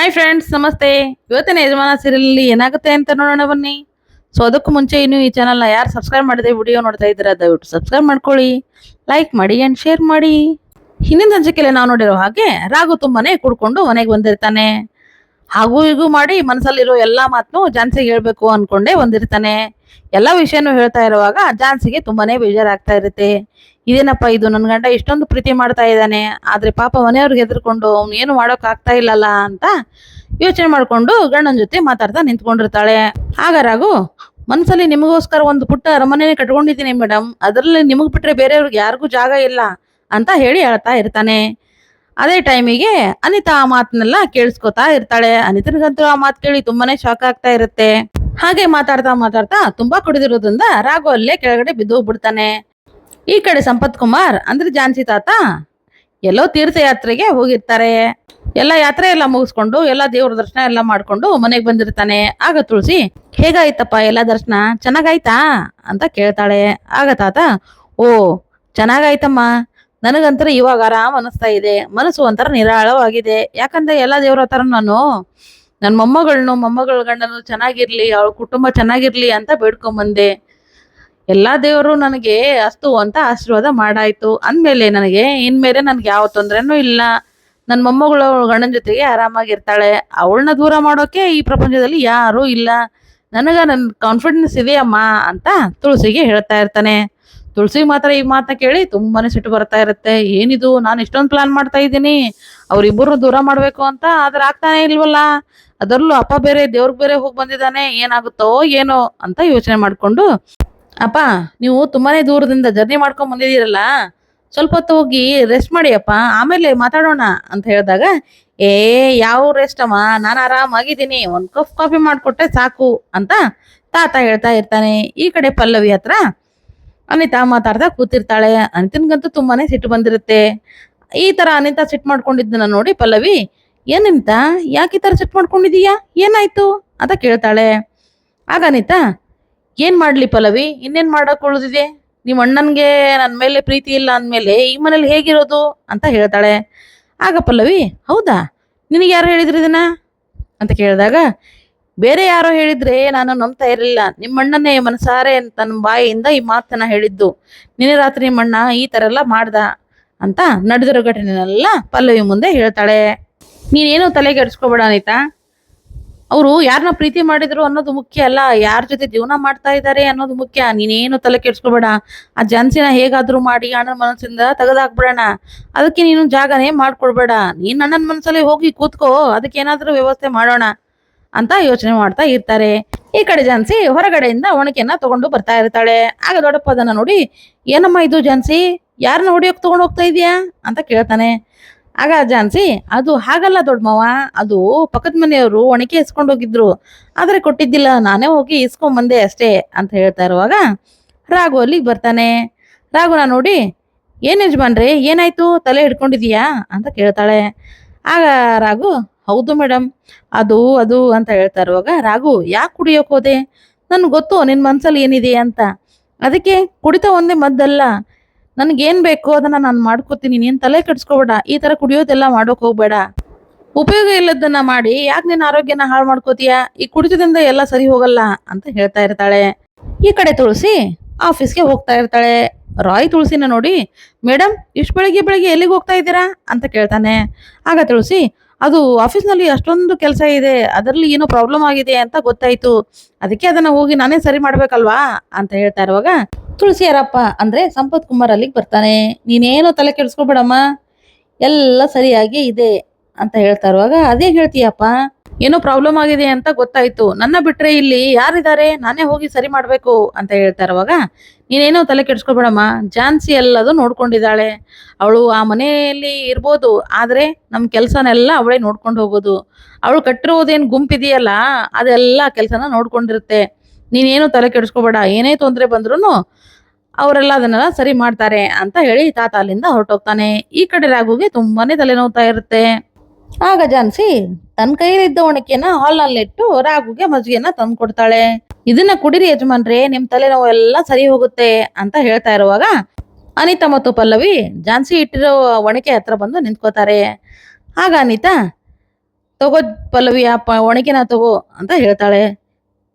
Hi friends ನಮಸ್ತೆ. ಇವತ್ತಿನ ಯಜಮಾನ ಸೀರಿಯಲ್ ಏನಾಗುತ್ತೆ ಅಂತ ನೋಡೋಣ ಬನ್ನಿ. ಸೊ ಅದಕ್ಕೂ ಮುಂಚೆ ಇನ್ನು ಈ ಚಾನಲ್ನ ಯಾರು ಸಬ್ಸ್ಕ್ರೈಬ್ ಮಾಡಿದೆ ವಿಡಿಯೋ ನೋಡ್ತಾ ಇದ್ದೀರಾ, ದಯವಿಟ್ಟು ಸಬ್ಸ್ಕ್ರೈಬ್ ಮಾಡ್ಕೊಳ್ಳಿ. ಲೈಕ್ ಮಾಡಿ ಆ್ಯಂಡ್ ಶೇರ್ ಮಾಡಿ. ಹಿಂದಿನ ಸಂಚಿಕೆಯಲ್ಲಿ ನಾವು ನೋಡಿರೋ ಹಾಗೆ ರಾಘು ತುಂಬಾನೇ ಕುಡ್ಕೊಂಡು ಮನೆಗೆ ಬಂದಿರ್ತಾನೆ. ಹಾಗೂ ಹೀಗೂ ಮಾಡಿ ಮನಸ್ಸಲ್ಲಿರೋ ಎಲ್ಲಾ ಮಾತನ್ನು ಜಾನ್ಸಿಗೆ ಹೇಳ್ಬೇಕು ಅಂದ್ಕೊಂಡೇ ಬಂದಿರ್ತಾನೆ. ಎಲ್ಲ ವಿಷಯನೂ ಹೇಳ್ತಾ ಇರುವಾಗ ಜಾನ್ಸಿಗೆ ತುಂಬಾನೇ ಬೇಜಾರಾಗ್ತಾ ಇರುತ್ತೆ. ಇದೇನಪ್ಪ ಇದು? ನನ್ನ ಗಂಡ ಇಷ್ಟೊಂದು ಪ್ರೀತಿ ಮಾಡ್ತಾ ಇದ್ದಾನೆ. ಆದ್ರೆ ಪಾಪ ಮನೆಯವ್ರಿಗೆ ಹೆದರ್ಕೊಂಡು ಅವ್ನು ಏನು ಮಾಡೋಕ್ ಆಗ್ತಾ ಇಲ್ಲಲ್ಲ ಅಂತ ಯೋಚನೆ ಮಾಡ್ಕೊಂಡು ಗಂಡನ ಜೊತೆ ಮಾತಾಡ್ತಾ ನಿಂತ್ಕೊಂಡಿರ್ತಾಳೆ. ಆಗ ರಾಘು ಮನಸ್ಸಲ್ಲಿ ನಿಮಗೋಸ್ಕರ ಒಂದು ಪುಟ್ಟ ಅರಮನೆ ಕಟ್ಕೊಂಡಿದ್ದೀನಿ ಮೇಡಮ್ ಅದರಲ್ಲಿ ನಿಮಗೆ ಬಿಟ್ರೆ ಬೇರೆಯವ್ರಿಗೆ ಯಾರಿಗೂ ಜಾಗ ಇಲ್ಲ ಅಂತ ಹೇಳಿ ಹೇಳ್ತಾ ಇರ್ತಾನೆ. ಅದೇ ಟೈಮಿಗೆ ಅನಿತಾ ಆ ಮಾತನ್ನೆಲ್ಲ ಕೇಳಿಸ್ಕೊತಾ ಇರ್ತಾಳೆ. ಅನಿತನಿಗಂತೂ ಆ ಮಾತು ಕೇಳಿ ತುಂಬಾನೇ ಶಾಕ್ ಆಗ್ತಾ ಇರುತ್ತೆ. ಹಾಗೆ ಮಾತಾಡ್ತಾ ಮಾತಾಡ್ತಾ ತುಂಬಾ ಕುಡಿದಿರೋದ್ರಿಂದ ರಾಘು ಅಲ್ಲೇ ಕೆಳಗಡೆ ಬಿದ್ದು ಹೋಗ್ಬಿಡ್ತಾನೆ. ಈ ಕಡೆ ಸಂಪತ್ ಕುಮಾರ್, ಅಂದ್ರೆ ಜಾನ್ಸಿ ತಾತ, ಎಲ್ಲೋ ತೀರ್ಥಯಾತ್ರೆಗೆ ಹೋಗಿರ್ತಾರೆ. ಎಲ್ಲ ಯಾತ್ರೆ ಎಲ್ಲ ಮುಗಿಸ್ಕೊಂಡು, ಎಲ್ಲ ದೇವ್ರ ದರ್ಶನ ಎಲ್ಲ ಮಾಡ್ಕೊಂಡು ಮನೆಗೆ ಬಂದಿರ್ತಾನೆ. ಆಗ ತುಳಸಿ, ಹೇಗಾಯ್ತಪ್ಪ ಎಲ್ಲ ದರ್ಶನ? ಚೆನ್ನಾಗಾಯ್ತಾ? ಅಂತ ಕೇಳ್ತಾಳೆ. ಆಗ ತಾತ, ಓ, ಚೆನ್ನಾಗಾಯ್ತಮ್ಮ. ನನಗಂತರ ಇವಾಗ ಆರಾಮ್ ಅನಿಸ್ತಾ ಇದೆ. ಮನಸ್ಸು ಒಂಥರ ನಿರಾಳವಾಗಿದೆ. ಯಾಕಂದ್ರೆ ಎಲ್ಲ ದೇವ್ರ ಹತ್ರ ನಾನು ನನ್ನ ಮೊಮ್ಮಗಳನ್ನು ಮೊಮ್ಮಗಳ ಗಂಡನು ಚೆನ್ನಾಗಿರ್ಲಿ, ಅವಳ ಕುಟುಂಬ ಚೆನ್ನಾಗಿರ್ಲಿ ಅಂತ ಬೇಡ್ಕೊಂಬಂದೆ. ಎಲ್ಲ ದೇವರು ನನಗೆ ಅಸ್ತು ಅಂತ ಆಶೀರ್ವಾದ ಮಾಡಾಯ್ತು. ಅಂದ್ಮೇಲೆ ನನಗೆ ಇನ್ಮೇಲೆ ನನಗೆ ಯಾವ ತೊಂದರೆನೂ ಇಲ್ಲ. ನನ್ನ ಮೊಮ್ಮಗಳು ಅವಳ ಗಂಡನ ಜೊತೆಗೆ ಆರಾಮಾಗಿರ್ತಾಳೆ. ಅವಳನ್ನ ದೂರ ಮಾಡೋಕೆ ಈ ಪ್ರಪಂಚದಲ್ಲಿ ಯಾರೂ ಇಲ್ಲ. ನನಗ ನನ್ನ ಕಾನ್ಫಿಡೆನ್ಸ್ ಇದೆಯಮ್ಮ ಅಂತ ತುಳಸಿಗೆ ಹೇಳ್ತಾ ಇರ್ತಾನೆ. ತುಳಸಿ ಮಾತ್ರ ಈ ಮಾತನ್ನ ಕೇಳಿ ತುಂಬಾನೇ ಸಿಟ್ಟು ಬರ್ತಾ ಇರುತ್ತೆ. ಏನಿದು? ನಾನು ಇಷ್ಟೊಂದು ಪ್ಲಾನ್ ಮಾಡ್ತಾ ಇದ್ದೀನಿ. ಅವ್ರಿಬ್ಬರು ದೂರ ಮಾಡ್ಬೇಕು ಅಂತ, ಆದ್ರೆ ಆಗ್ತಾನೆ ಇಲ್ವಲ್ಲ? ಅದರಲ್ಲೂ ಅಪ್ಪ ಬೇರೆ, ದೇವ್ರಿಗೆ ಬೇರೆ ಹೋಗಿ ಬಂದಿದ್ದಾನೆ. ಏನಾಗುತ್ತೋ ಏನೋ ಅಂತ ಯೋಚನೆ ಮಾಡ್ಕೊಂಡು, ಅಪ್ಪ, ನೀವು ತುಂಬಾನೇ ದೂರದಿಂದ ಜರ್ನಿ ಮಾಡ್ಕೊಂಡು ಬಂದಿದ್ದೀರಲ್ಲ? ಸ್ವಲ್ಪ ಹೊತ್ತು ಹೋಗಿ ರೆಸ್ಟ್ ಮಾಡಿ ಅಪ್ಪ. ಆಮೇಲೆ ಮಾತಾಡೋಣ, ಅಂತ ಹೇಳಿದಾಗ, ಏ, ಯಾವ ರೆಸ್ಟ್ ಅಮ್ಮ? ನಾನು ಆರಾಮಾಗಿದ್ದೀನಿ. ಒಂದು ಕಪ್ ಕಾಫಿ ಮಾಡ್ಕೊಟ್ಟೆ ಸಾಕು, ಅಂತ ತಾತ ಹೇಳ್ತಾ ಇರ್ತಾನೆ. ಈ ಕಡೆ ಪಲ್ಲವಿ ಹತ್ರ ಅನಿತಾ ಮಾತಾಡ್ತಾ ಕೂತಿರ್ತಾಳೆ. ಅನಿತನ್ಗಂತೂ ತುಂಬಾನೇ ಸಿಟ್ಟು ಬಂದಿರುತ್ತೆ. ಈ ತರ ಅನಿತಾ ಸಿಟ್ಟು ಮಾಡ್ಕೊಂಡಿದ್ದನ್ನ ನೋಡಿ ಪಲ್ಲವಿ ಏನಂತ ಯಾಕೆ ಈ ತರ ಸಿಟ್ಟು ಮಾಡ್ಕೊಂಡಿದೀಯಾ? ಏನಾಯ್ತು? ಅಂತ ಕೇಳ್ತಾಳೆ. ಆಗ ಅನಿತಾ, ಏನ್ ಮಾಡ್ಲಿ ಪಲ್ಲವಿ, ಇನ್ನೇನ್ ಮಾಡಕ್ ಉಳಿದಿದೆ? ನಿಮ್ಮ ಅಣ್ಣನ್ಗೆ ನನ್ನ ಮೇಲೆ ಪ್ರೀತಿ ಇಲ್ಲ ಅಂದ್ಮೇಲೆ ಈ ಮನೇಲಿ ಹೇಗಿರೋದು? ಅಂತ ಹೇಳ್ತಾಳೆ. ಆಗ ಪಲ್ಲವಿ, ಹೌದಾ? ನಿನಗೆ ಯಾರು ಹೇಳಿದ್ರು ಇದನ್ನ? ಅಂತ ಕೇಳಿದಾಗ ಬೇರೆ ಯಾರೋ ಹೇಳಿದ್ರೆ ನಾನು ನಂಬ್ತಾ ಇರಲಿಲ್ಲ. ನಿಮ್ಮಣ್ಣನೇ ಮನಸಾರೆ ತನ್ನ ಬಾಯಿಯಿಂದ ಈ ಮಾತನ್ನ ಹೇಳಿದ್ದು. ನಿನ್ನೆ ರಾತ್ರಿ ನಿಮ್ಮಣ್ಣ ಈ ತರ ಎಲ್ಲ ಮಾಡ್ದ ಅಂತ ನಡೆದಿರೋ ಘಟನೆನೆಲ್ಲ ಪಲ್ಲವಿ ಮುಂದೆ ಹೇಳ್ತಾಳೆ. ನೀನೇನು ತಲೆಗೆ ಕೆಡಿಸ್ಕೋಬೇಡ ಅನಿತಾ. ಅವರು ಯಾರನ್ನ ಪ್ರೀತಿ ಮಾಡಿದ್ರು ಅನ್ನೋದು ಮುಖ್ಯ ಅಲ್ಲ. ಯಾರ ಜೊತೆ ಜೀವನ ಮಾಡ್ತಾ ಇದ್ದಾರೆ ಅನ್ನೋದು ಮುಖ್ಯ. ನೀನೇನು ತಲೆ ಕೆಡ್ಸ್ಕೊಬೇಡ. ಆ ಜಾನ್ಸಿನ ಹೇಗಾದ್ರೂ ಮಾಡಿ ಅಣ್ಣನ ಮನಸ್ಸಿಂದ ತೆಗೆದಾಕ್ಬಿಡೋಣ. ಅದಕ್ಕೆ ನೀನು ಜಾಗನೇ ಮಾಡ್ಕೊಡ್ಬೇಡ. ನೀನ್ ಅಣ್ಣನ ಮನಸ್ಸಲ್ಲಿ ಹೋಗಿ ಕೂತ್ಕೋ. ಅದಕ್ಕೆ ಏನಾದ್ರೂ ವ್ಯವಸ್ಥೆ ಮಾಡೋಣ. ಅಂತ ಯೋಚನೆ ಮಾಡ್ತಾ ಇರ್ತಾರೆ. ಈ ಕಡೆ ಜಾನ್ಸಿ ಹೊರಗಡೆಯಿಂದ ಒಣಕೆಯನ್ನ ತಗೊಂಡು ಬರ್ತಾ ಇರ್ತಾಳೆ. ಆಗ ದೊಡ್ಡಪ್ಪ ಅದನ್ನ ನೋಡಿ, ಏನಮ್ಮ ಇದು ಜಾನ್ಸಿ ಯಾರನ್ನ ಹೊಡಿಯೋಕೆ ತಗೊಂಡು ಹೋಗ್ತಾ ಇದೀಯಾ? ಅಂತ ಕೇಳ್ತಾನೆ. ಆಗ ಜಾನ್ಸಿ ಅದು ಹಾಗಲ್ಲ ದೊಡ್ಡಮ್ಮವ ಅದು ಪಕ್ಕದ ಮನೆಯವರು ಒಣಕೆ ಇಸ್ಕೊಂಡು ಹೋಗಿದ್ರು. ಆದ್ರೆ ಕೊಟ್ಟಿದ್ದಿಲ್ಲ. ನಾನೇ ಹೋಗಿ ಇಸ್ಕೊಂಬಂದೆ ಅಷ್ಟೇ. ಅಂತ ಹೇಳ್ತಾ ಇರುವಾಗ ರಾಘು ಅಲ್ಲಿಗೆ ಬರ್ತಾನೆ. ರಾಘುನ ನೋಡಿ, ಏನ್ ಯಜಮಾನ್ರಿ, ಏನಾಯ್ತು? ತಲೆ ಹಿಡ್ಕೊಂಡಿದೀಯಾ? ಅಂತ ಕೇಳ್ತಾಳೆ. ಆಗ ರಾಘು ಹೌದು ಮೇಡಮ್ ಅದು ಅದು ಅಂತ ಹೇಳ್ತಾ ಇರುವಾಗ, ರಾಘು, ಯಾಕೆ ಕುಡಿಯೋಕ್ ಹೋದೆ? ನನ್ಗೆ ಗೊತ್ತು ನಿನ್ನ ಮನಸ್ಸಲ್ಲಿ ಏನಿದೆ ಅಂತ. ಅದಕ್ಕೆ ಕುಡಿತ ಒಂದೇ ಮದ್ದಲ್ಲ. ನನಗೇನು ಬೇಕು ಅದನ್ನ ನಾನು ಮಾಡ್ಕೋತೀನಿ. ನೀನ್ ತಲೆ ಕೆಡಿಸ್ಕೋಬೇಡ. ಈ ತರ ಕುಡಿಯೋದೆಲ್ಲ ಮಾಡೋಕೆ ಹೋಗ್ಬೇಡ. ಉಪಯೋಗ ಇಲ್ಲದನ್ನ ಮಾಡಿ, ಯಾಕೆ ನಿನ್ನ ಆರೋಗ್ಯನ ಹಾಳು ಮಾಡ್ಕೋತೀಯ? ಈ ಕುಡಿತದಿಂದ ಎಲ್ಲ ಸರಿ ಹೋಗಲ್ಲ ಅಂತ ಹೇಳ್ತಾ ಇರ್ತಾಳೆ. ಈ ಕಡೆ ತುಳಸಿ ಆಫೀಸ್ಗೆ ಹೋಗ್ತಾ ಇರ್ತಾಳೆ. ರಾಯ್ ತುಳಸಿನ ನೋಡಿ ಮೇಡಮ್ ಇಷ್ಟು ಬೆಳಿಗ್ಗೆ ಬೆಳಿಗ್ಗೆ ಎಲ್ಲಿಗೆ ಹೋಗ್ತಾ ಇದ್ದೀರಾ? ಅಂತ ಕೇಳ್ತಾನೆ. ಆಗ ತುಳಸಿ ಅದು ಆಫೀಸ್ನಲ್ಲಿ ಅಷ್ಟೊಂದು ಕೆಲಸ ಇದೆ, ಅದರಲ್ಲಿ ಏನೋ ಪ್ರಾಬ್ಲಮ್ ಆಗಿದೆ ಅಂತ ಗೊತ್ತಾಯ್ತು. ಅದಕ್ಕೆ ಅದನ್ನ ಹೋಗಿ ನಾನೇ ಸರಿ ಮಾಡಬೇಕಲ್ವಾ? ಅಂತ ಹೇಳ್ತಾ ಇರುವಾಗ ತುಳಸಿ ಯಾರಪ್ಪ ಅಂದ್ರೆ ಸಂಪತ್ ಕುಮಾರ್ ಅಲ್ಲಿಗೆ ಬರ್ತಾನೆ. ನೀನೇನೋ ತಲೆ ಕೆಡಿಸ್ಕೊಬೇಡಮ್ಮ. ಎಲ್ಲ ಸರಿಯಾಗಿ ಇದೆ. ಅಂತ ಹೇಳ್ತಾ ಇರುವಾಗ, ಅದೇ ಹೇಳ್ತೀಯಪ್ಪ. ಏನೋ ಪ್ರಾಬ್ಲಮ್ ಆಗಿದೆ ಅಂತ ಗೊತ್ತಾಯ್ತು. ನನ್ನ ಬಿಟ್ರೆ ಇಲ್ಲಿ ಯಾರಿದ್ದಾರೆ? ನಾನೇ ಹೋಗಿ ಸರಿ ಮಾಡಬೇಕು ಅಂತ ಹೇಳ್ತಾ ಇರುವಾಗ, ನೀನೇನೋ ತಲೆ ಕೆಡಿಸ್ಕೊಬೇಡಮ್ಮ. ಜಾನ್ಸಿ ಎಲ್ಲದು ನೋಡ್ಕೊಂಡಿದ್ದಾಳೆ. ಅವಳು ಆ ಮನೆಯಲ್ಲಿ ಇರ್ಬೋದು, ಆದರೆ ನಮ್ಮ ಕೆಲಸನೆಲ್ಲ ಅವಳೇ ನೋಡ್ಕೊಂಡು ಹೋಗೋದು. ಅವಳು ಕಟ್ಟಿರೋದೇನ್ ಗುಂಪಿದೆಯಲ್ಲ, ಅದೆಲ್ಲ ಕೆಲಸನ ನೋಡ್ಕೊಂಡಿರುತ್ತೆ. ನೀನೇನು ತಲೆ ಕೆಡಿಸ್ಕೊಬೇಡ. ಏನೇ ತೊಂದರೆ ಬಂದ್ರೂ ಅವರೆಲ್ಲ ಅದನ್ನೆಲ್ಲ ಸರಿ ಮಾಡ್ತಾರೆ ಅಂತ ಹೇಳಿ ತಾತ ಅಲ್ಲಿಂದ ಹೊರಟೋಗ್ತಾನೆ. ಈ ಕಡೆ ರಾಘುಗೆ ತುಂಬಾನೇ ತಲೆನೋವ್ತಾ ಇರುತ್ತೆ. ಆಗ ಜಾನ್ಸಿ ತನ್ನ ಕೈಯಲ್ಲಿದ್ದ ಒಣಕೆನ ಹಾಲ್ನಲ್ಲಿಟ್ಟು ರಾಘುಗೆ ಮಜ್ಜಿಗೆನ ತಂದು ಕೊಡ್ತಾಳೆ. ಇದನ್ನ ಕುಡಿರಿ ಯಜಮಾನ್ರೆ, ನಿಮ್ ತಲೆನೋವು ಎಲ್ಲ ಸರಿ ಹೋಗುತ್ತೆ ಅಂತ ಹೇಳ್ತಾ ಇರುವಾಗ ಅನಿತಾ ಮತ್ತು ಪಲ್ಲವಿ ಜಾನ್ಸಿ ಇಟ್ಟಿರೋ ಒಣಕೆ ಹತ್ರ ಬಂದು ನಿಂತ್ಕೋತಾರೆ. ಆಗ ಅನಿತಾ, ತಗೋ ಪಲ್ಲವಿ, ಆ ಪ ಒಣಕೆನ ತಗೋ ಅಂತ ಹೇಳ್ತಾಳೆ.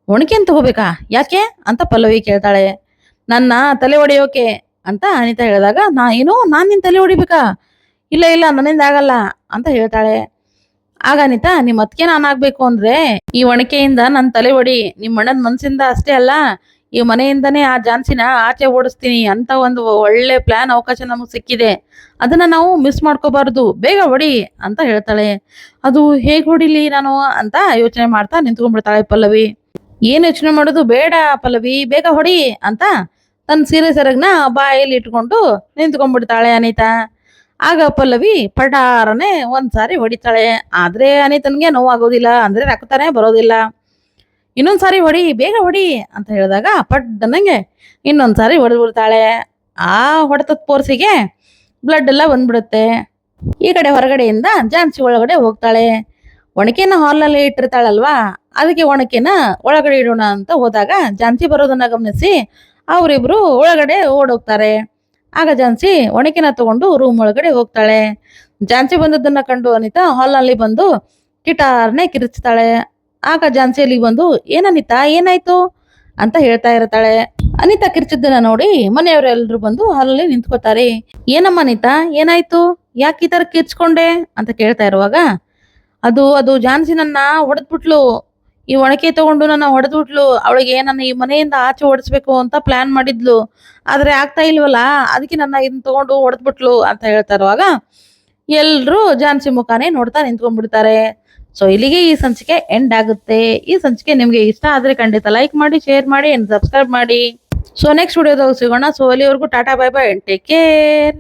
ಒಣಕೆನ್ ತಗೋಬೇಕಾ? ಯಾಕೆ? ಅಂತ ಪಲ್ಲವಿ ಕೇಳ್ತಾಳೆ. ನನ್ನ ತಲೆ ಒಡೆಯೋಕೆ ಅಂತ ಅನಿತಾ ಹೇಳಿದಾಗ, ನಾ ಏನು ನಾನು ನಿನ್ ತಲೆ ಹೊಡಿಬೇಕಾ ಇಲ್ಲ ಇಲ್ಲ, ನನ್ನಿಂದ ಆಗಲ್ಲ ಅಂತ ಹೇಳ್ತಾಳೆ. ಆಗ ಅನಿತಾ, ನಿಮ್ ಅದಕ್ಕೆ ನಾನು ಆಗ್ಬೇಕು ಅಂದ್ರೆ ಈ ಒಣಕೆಯಿಂದ ನನ್ನ ತಲೆ ಹೊಡಿ ನಿಮ್ ಅಣ್ಣನ ಮನ್ಸಿಂದ ಅಷ್ಟೇ ಅಲ್ಲ, ಈ ಮನೆಯಿಂದನೇ ಆ ಜಾನ್ಸಿನ ಆಚೆ ಓಡಿಸ್ತೀನಿ ಅಂತ ಒಂದು ಒಳ್ಳೆ ಪ್ಲಾನ್ ಅವಕಾಶ ನಮಗೆ ಸಿಕ್ಕಿದೆ. ಅದನ್ನ ನಾವು ಮಿಸ್ ಮಾಡ್ಕೋಬಾರ್ದು. ಬೇಗ ಹೊಡಿ ಅಂತ ಹೇಳ್ತಾಳೆ. ಅದು ಹೇಗ್ ಹೊಡಿಲಿ ನಾನು ಅಂತ ಯೋಚನೆ ಮಾಡ್ತಾ ನಿಂತ್ಕೊಂಡ್ಬಿಡ್ತಾಳೆ ಪಲ್ಲವಿ. ಏನ್ ಯೋಚನೆ ಮಾಡೋದು? ಬೇಡ ಪಲ್ಲವಿ, ಬೇಗ ಹೊಡಿ ಅಂತ ತನ್ನ ಸೀರೆ ಸೆರಗ್ನ ಬಾಯಲ್ಲಿ ಇಟ್ಕೊಂಡು ನಿಂತ್ಕೊಂಡ್ಬಿಡ್ತಾಳೆ ಅನಿತಾ. ಆಗ ಪಲ್ಲವಿ ಪಡಾರನೆ ಒಂದ್ಸಾರಿ ಹೊಡಿತಾಳೆ. ಆದರೆ ಅನಿತನಿಗೆ ನೋವಾಗೋದಿಲ್ಲ, ಅಂದ್ರೆ ರಕ್ತನೇ ಬರೋದಿಲ್ಲ. ಇನ್ನೊಂದು ಸಾರಿ ಹೊಡಿ, ಬೇಗ ಹೊಡಿ ಅಂತ ಹೇಳಿದಾಗ ಪಡ್ಡನಂಗೆ ಹೊಡೆದು ಹೊಡೆದ್ಬಿಡ್ತಾಳೆ. ಆ ಹೊಡೆತದ ಪೋರ್ಸಿಗೆ ಬ್ಲಡ್ ಎಲ್ಲ ಬಂದ್ಬಿಡುತ್ತೆ. ಈ ಕಡೆ ಹೊರಗಡೆಯಿಂದ ಜಾನ್ಸಿ ಒಳಗಡೆ ಹೋಗ್ತಾಳೆ. ಒಣಕೆನ ಹಾಲಲ್ಲಿ ಇಟ್ಟಿರ್ತಾಳಲ್ವಾ? ಅದಕ್ಕೆ ಒಣಕೆನ ಒಳಗಡೆ ಇಡೋಣ ಅಂತ ಹೋದಾಗ ಜಾನ್ಸಿ ಬರೋದನ್ನ ಗಮನಿಸಿ ಅವರಿಬ್ರು ಒಳಗಡೆ ಓಡೋಗ್ತಾರೆ. ಆಗ ಜಾನ್ಸಿ ಒಣಕಿನ ತಗೊಂಡು ರೂಮ್ ಒಳಗಡೆ ಹೋಗ್ತಾಳೆ. ಜಾನ್ಸಿ ಬಂದದ್ದನ್ನ ಕಂಡು ಅನಿತಾ ಹಾಲ್ನಲ್ಲಿ ಬಂದು ಕಿಟಾರ್ನೆ ಕಿರಿಚ್ತಾಳೆ. ಆಗ ಜಾನ್ಸಿ ಅಲ್ಲಿಗೆ ಬಂದು ಏನನಿತಾ ಏನಾಯ್ತು? ಅಂತ ಹೇಳ್ತಾ ಇರ್ತಾಳೆ. ಅನಿತಾ ಕಿರ್ಚಿದ್ದನ್ನ ನೋಡಿ ಮನೆಯವರೆಲ್ಲರೂ ಬಂದು ಹಾಲಲ್ಲಿ ನಿಂತ್ಕೋತಾರೆ. ಏನಮ್ಮ ಅನಿತಾ, ಏನಾಯ್ತು? ಯಾಕೆ ಈ ತರ ಕಿರ್ಚ್ಕೊಂಡೆ? ಅಂತ ಕೇಳ್ತಾ ಇರುವಾಗ, ಅದು ಅದು ಜಾನ್ಸಿನನ್ನ ಹೊಡೆದ್ಬಿಟ್ಲು. ಈ ಒಣಕೆ ತಗೊಂಡು ನನ್ನ ಹೊಡೆದ್ಬಿಟ್ಲು. ಅವಳಿಗೆ, ನನ್ನ ಈ ಮನೆಯಿಂದ ಆಚೆ ಓಡಿಸ್ಬೇಕು ಅಂತ ಪ್ಲಾನ್ ಮಾಡಿದ್ಲು. ಆದ್ರೆ ಆಗ್ತಾ ಇಲ್ವಲ್ಲ? ಅದಕ್ಕೆ ನನ್ನ ಇದನ್ನ ತಗೊಂಡು ಹೊಡೆದ್ಬಿಟ್ಲು, ಅಂತ ಹೇಳ್ತಾ ಇರುವಾಗ ಎಲ್ರೂ ಜಾನ್ಸಿ ಮುಖಾನೇ ನೋಡ್ತಾ ನಿಂತ್ಕೊಂಡ್ಬಿಡ್ತಾರೆ. ಸೊ ಇಲ್ಲಿಗೆ ಈ ಸಂಚಿಕೆ ಎಂಡ್ ಆಗುತ್ತೆ. ಈ ಸಂಚಿಕೆ ನಿಮ್ಗೆ ಇಷ್ಟ ಆದ್ರೆ ಖಂಡಿತ ಲೈಕ್ ಮಾಡಿ ಶೇರ್ ಮಾಡಿ ಅಂಡ್ ಸಬ್ಸ್ಕ್ರೈಬ್ ಮಾಡಿ. ಸೊ ನೆಕ್ಸ್ಟ್ ವಿಡಿಯೋದಾಗ ಸಿಗೋಣ. ಸೊ ಅಲ್ಲಿವರೆಗೂ tata bye bye take care